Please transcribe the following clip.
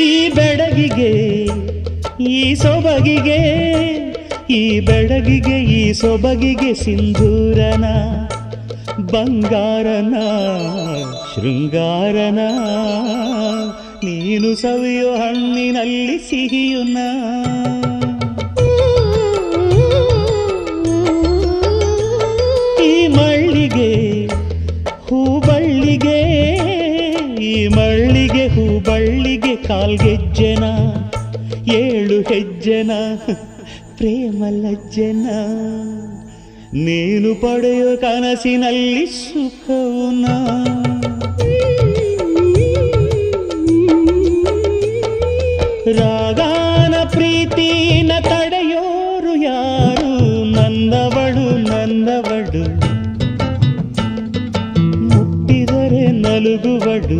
ಈ ಬೆಡಗಿಗೆ, ಈ ಸೊಬಗಿಗೆ, ಈ ಬೆಡಗಿಗೆ, ಈ ಸೊಬಗಿಗೆ ಸಿಂಧೂರನ, ಬಂಗಾರನ, ಶೃಂಗಾರನ, ನೀನು ಸವಿಯೋ ಹಣ್ಣಿನಲ್ಲಿ ಸಿಹಿಯುನ. ಈ ಮಳ್ಳಿಗೆ ಹೂಬಳ್ಳಿಗೆ ಈ ಮಳ್ಳಿಗೆ ಹೂ, ಬಳ್ಳಿಗೆ ಕಾಲ್ಗೆಜ್ಜೆನ ಏಳು ಹೆಜ್ಜೆನ, ಪ್ರೇಮ ಲಜ್ಜೆನ. ನೀನು ಪಡೆಯೋ ಕನಸಿನಲ್ಲಿ ಸುಖವನ್ನ. ರಾಗಾನ ಪ್ರೀತಿನ ತಡೆಯೋರು ಯಾರು? ನಂದವಳು ನಂದವಡು ನಲುಗುವಡು